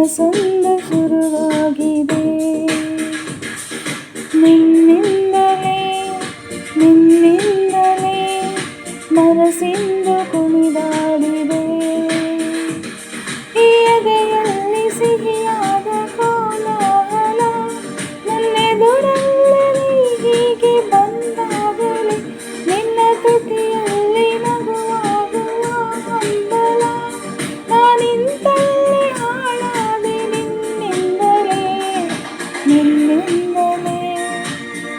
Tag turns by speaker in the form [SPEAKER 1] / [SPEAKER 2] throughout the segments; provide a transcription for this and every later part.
[SPEAKER 1] ಮನಸೊಂದ ಶುರುವಾಗಿದೆ ನಿನ್ನಿಂದಲೇ ನಿನ್ನಿಂದಲೇ ಮನಸ್ಸಿಂದ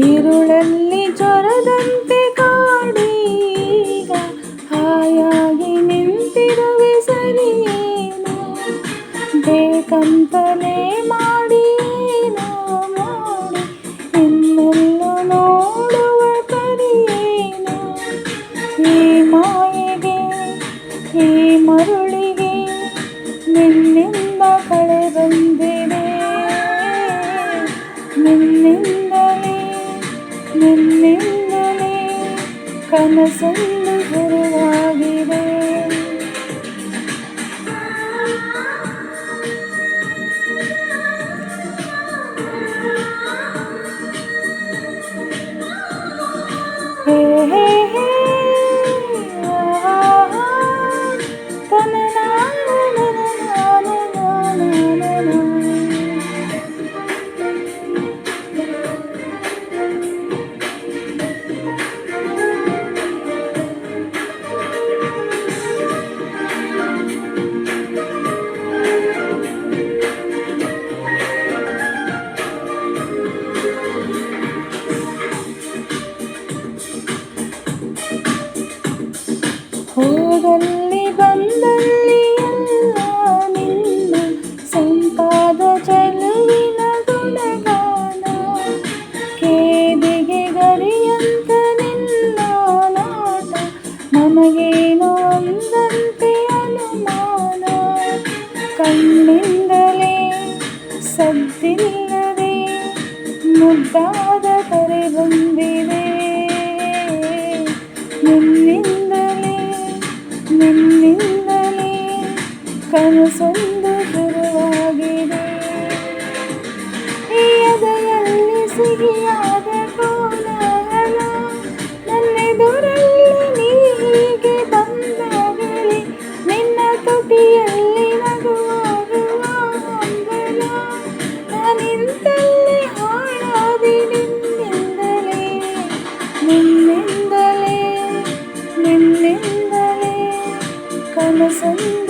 [SPEAKER 1] ಈರುಳಲ್ಲಿ ಜ್ವರದಂತೆ ಕಾಡೀಗ ಹಾಯಾಗಿ ನಿಂತಿರುವೆ ಸರಿಯೇನು ಬೇಕಂತಲೇ ಮಾಡಿ ನಿನ್ನೆಲ್ಲೂ ನೋಡುವ ಕರಿಯೇನು ಈ ಮಾಯೆಗೆ, ಈ ಮರುಳಿಗೆ ನಿನ್ನ கண்ணென்னே கன சொல்லுகிறார் ಹೋದಲ್ಲಿ ಬಂದಲ್ಲಿ ನಿನ್ನ ಸಂಪಾದ ಚೆಲುವಿನ ಗುಣಗಾನ ಕೇದಿಗೆ ಗರಿಯಂತ ನಿನ್ನ ನಾಟ. ನಮಗೇನು ಒಂದಂತೆ ಅನುಮಾನ ಕಣ್ಣಿಂದಲೇ ಸದ್ದಿಲ್ಲದೆ ಮುದ್ದಾದ ಕರೆ ಬಂದಿದೆ ಕನಸೊಂದು ಶುರುವಾಗಿದೆ ಎದೆಯಲ್ಲಿ ಸಿಹಿಯಾದ ಕೋಲಾಹಲ ನನ್ನೆದುರಲ್ಲಿ ನೀ ಹೀಗೆ ಬಂದಾಗಲಿ, ನಿನ್ನ ತುಟಿಯಲ್ಲಿ ನಗುವಾಗುವ ಹಂಬಲ ನಾನಿಂತಲ್ಲೇ ಹಾಳಾದಿ ನಿನ್ನಿಂದಲೇ ನಿನ್ನಿಂದಲೇ ನಿನ್ನಿಂದಲೇ ಕನಸೊಂದು